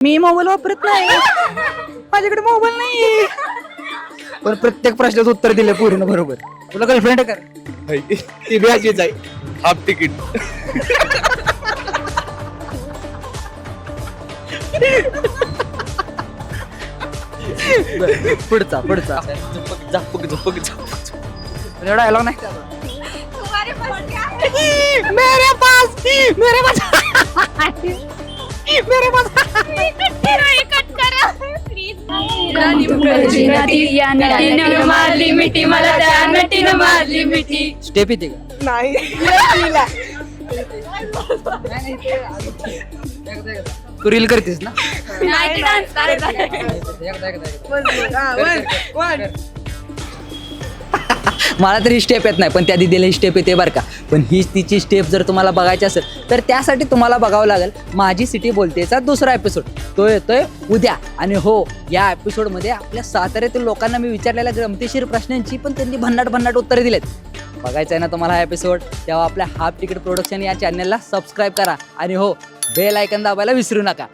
मी mobile वापरत नाही. माझ्याकडे मोबाईल नाही पण प्रत्येक प्रश्नाचं उत्तर दिलं पूर्ण बरोबर. तुला गर्लफ्रेंड कर. ती बी अशीच आहे हाफ तिकीट. पुढचा पुढचा. झपक झपक झपक झपक तुला डायलॉग नाही मेरे पास मेरे पास. मेरे पास नटीनं मारली मिठी मला त्या नटीनं मारली मिठी स्टेप येते का? नाही. तू रील करतेस ना? नाही डान्स वन, वन. मला तरी स्टेप येत नाही पण त्या दिदीला ही स्टेप येते बरं का. पण हीच तिची स्टेप जर तुम्हाला बघायची असेल तर त्यासाठी तुम्हाला बघावं लागेल माझी सिटी बोलतेचा दुसरा एपिसोड तो येतोय उद्या. आणि हो या एपिसोडमध्ये आपल्या साताऱ्यातील लोकांना मी विचारलेल्या गमतीशीर प्रश्नांची पण त्यांनी भन्नाट भन्नाट उत्तरे दिलेत. बघायचं आहे ना तुम्हाला हा एपिसोड तेव्हा आपल्या हाफ तिकीट प्रोडक्शन या चॅनलला सबस्क्राईब करा. आणि हो बेल आयकन दाबायला विसरू नका.